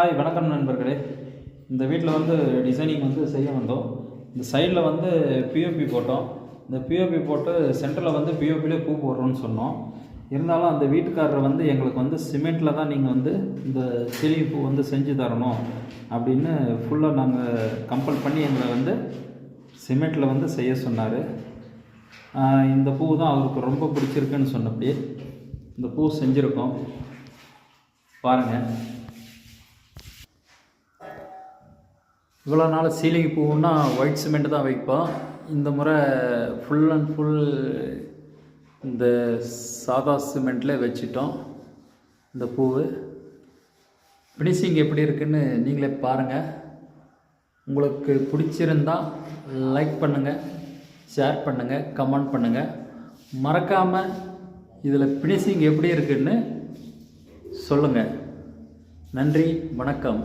Hi வணக்கம் நண்பர்களே. இந்த வீட்டில் வந்து டிசைனிங் வந்து செய்ய வந்தோம். இந்த சைடில் வந்து பிஓபி போட்டோம். இந்த பிஓபி போட்டு சென்டரில் வந்து பிஓபிலே பூ போடுறோன்னு சொன்னோம். இருந்தாலும் அந்த வீட்டுக்காரர் வந்து எங்களுக்கு வந்து சிமெண்ட்டில் தான் நீங்கள் வந்து இந்த சீலிங் பூ வந்து செஞ்சு தரணும் அப்படின்னு ஃபுல்லாக நாங்கள் கம்பல் பண்ணி எங்களை வந்து சிமெண்ட்டில் வந்து செய்ய சொன்னார். இந்த பூ தான் அவருக்கு ரொம்ப பிடிச்சிருக்குன்னு சொன்னபடி இந்த பூ செஞ்சுருக்கோம். பாருங்கள் இவ்வளோ நாள் சீலிங் பூவுன்னா ஒயிட் சிமெண்ட் தான் வைப்போம் இந்த முறை ஃபுல் அண்ட் ஃபுல் இந்த சாதா சிமெண்ட்டில் வச்சிட்டோம். இந்த பூவு. ஃபினிஷிங் எப்படி இருக்குன்னு நீங்களே பாருங்கள் உங்களுக்கு பிடிச்சிருந்தா லைக் பண்ணுங்கள் ஷேர் பண்ணுங்கள் கமெண்ட் பண்ணுங்கள் மறக்காமல் இதில் ஃபினிஷிங் எப்படி இருக்குன்னு சொல்லுங்கள் நன்றி வணக்கம்.